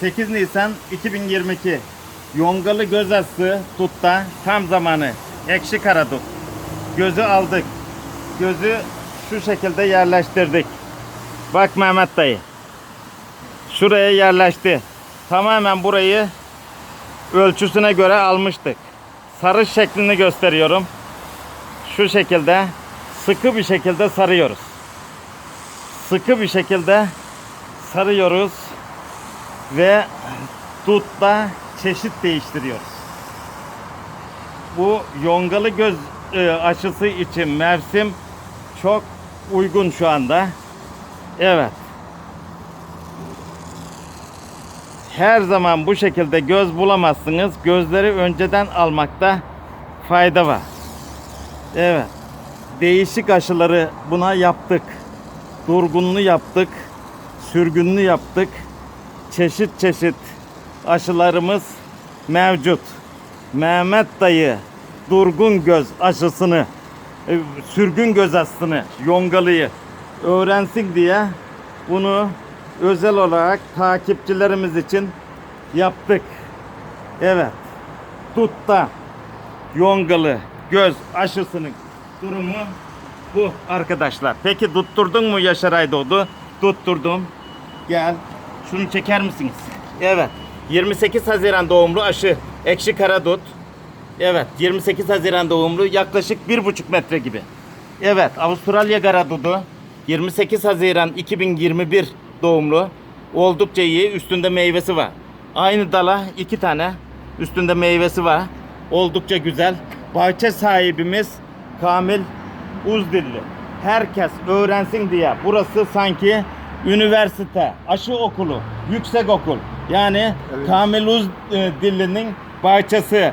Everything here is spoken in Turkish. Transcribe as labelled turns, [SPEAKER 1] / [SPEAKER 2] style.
[SPEAKER 1] 8 Nisan 2022 Yongalı göz aslı tutta tam zamanı. Ekşi karadut. Gözü aldık. Gözü şu şekilde yerleştirdik. Bak Mehmet dayı. Şuraya yerleşti. Tamamen burayı ölçüsüne göre almıştık. Sarı şeklini gösteriyorum. Şu şekilde sıkı bir şekilde sarıyoruz. Sıkı bir şekilde sarıyoruz ve dutta çeşit değiştiriyoruz. Bu yongalı göz e, aşısı için mevsim çok uygun şu anda. Evet. Her zaman bu şekilde göz bulamazsınız. Gözleri önceden almakta fayda var. Evet. Değişik aşıları buna yaptık. Durgunlu yaptık. Sürgünlü yaptık. Çeşit çeşit aşılarımız mevcut. Mehmet dayı durgun göz aşısını, e, sürgün göz aşısını, yongalıyı öğrensin diye bunu özel olarak takipçilerimiz için yaptık. Evet. Tutta yongalı göz aşısının durumu bu arkadaşlar. Peki tutturdun mu Yaşar Aydoğdu? Tutturdum. Gel. Şunu çeker misiniz? Evet. 28 Haziran doğumlu aşı. Ekşi karadut. Evet. 28 Haziran doğumlu. Yaklaşık 1,5 metre gibi. Evet. Avustralya karadudu. 28 Haziran 2021 doğumlu. Oldukça iyi. Üstünde meyvesi var. Aynı dala iki tane üstünde meyvesi var. Oldukça güzel. Bahçe sahibimiz Kamil Uzdilli. Herkes öğrensin diye. Burası sanki üniversite, aşı okulu, yüksek okul. Yani Kamil Uzdilli'nin bahçesi.